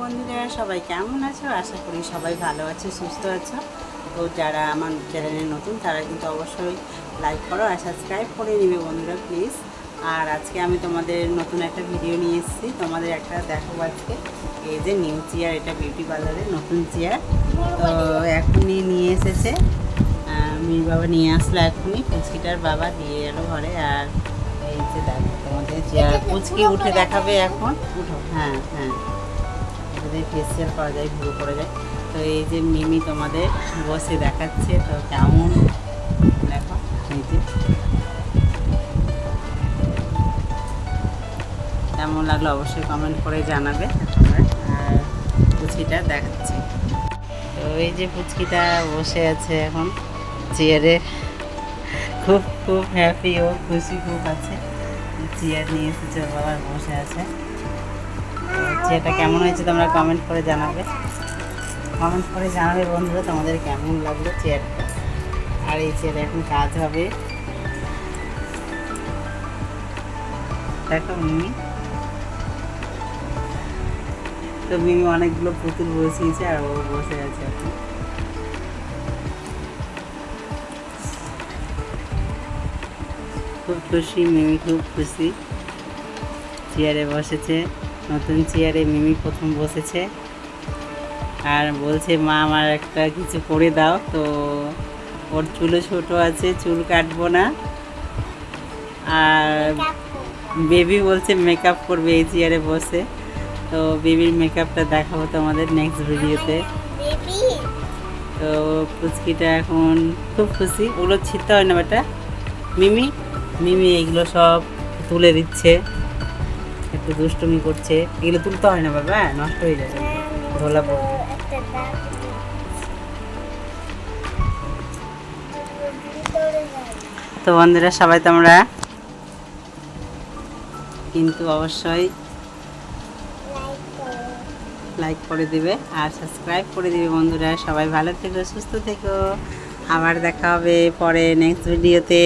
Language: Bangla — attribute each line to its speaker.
Speaker 1: বন্ধুরা, সবাই কেমন আছো? আশা করি সবাই ভালো আছো, সুস্থ আছো। তো যারা আমার চ্যানেলে নতুন, তারা কিন্তু অবশ্যই লাইক করো আর সাবস্ক্রাইব করে নিবে বন্ধুরা প্লিজ আর আজকে আমি তোমাদের নতুন একটা ভিডিও নিয়ে এসেছি। তোমাদের একটা দেখো আজকে। এই যে নিউ চেয়ার এটা বিউটি পার্লারের নতুন চেয়ার তো এখনই নিয়ে এসেছে। মির বাবা নিয়ে আসলো এখনই। পুচকিটার বাবা দিয়ে এলো ঘরে। আর এই যে দেখো, তোমাদের চেয়ার পুচকি উঠে দেখাবে এখন। উঠো হ্যাঁ হ্যাঁ। এটাতে ফেসিয়াল করা যায় ভুরু করে যায় তো এই যে মিমি তোমাদের বসে দেখাচ্ছে, তো কেমন দেখো যে কেমন লাগল অবশ্যই কমেন্ট করে জানাবে। আর পুচকিটা দেখাচ্ছি। তো এই যে পুচকিটা বসে আছে এখন চেয়ারে খুব খুব হ্যাপি ও খুশি, খুব আছে। চেয়ার নিয়ে এসেছে ওর বাবা বসে আছে। চেয়ারটা কেমন হয়েছে তোমরা কমেন্ট করে জানাবে। কমেন্ট করে জানাবে বন্ধুরা, তোমাদের কেমন লাগল চেয়ারটা আর এই চেয়ার এখন কাজ হবে। দেখো মিমি। তো মিমি অনেকগুলো পুতুল বসিয়েছে আর ও বসে আছে খুব খুশি, মিমি খুব খুশি। চেয়ারে বসেছে। নতুন চেয়ারে মিমি প্রথম বসেছে। আর বলছে মা আমার একটা কিছু করে দাও। তো ওর চুলও ছোট আছে চুল কাটবো না। আর বেবি বলছে মেকআপ করবে এই চেয়ারে বসে। তো বেবির মেকআপটা দেখাবো তোমাদের নেক্সট ভিডিওতে তো পুচকিটা এখন খুব খুশি। ওগুলো ছিটতে হয় না বেটা? মিমি? মিমি এগুলো সব তুলে দিচ্ছে। একটু দুষ্টুমি করছে, এগুলো তুলতে হয় না বাবা, নষ্ট হয়ে যাবে। ধোলা পড়বে। তো বন্ধুরা, সবাই তোমরা কিন্তু অবশ্যই লাইক করে দিবে আর সাবস্ক্রাইব করে দিবে বন্ধুরা। সবাই ভালো থেকো, সুস্থ থেকো। আবার দেখা হবে পরে নেক্সট ভিডিওতে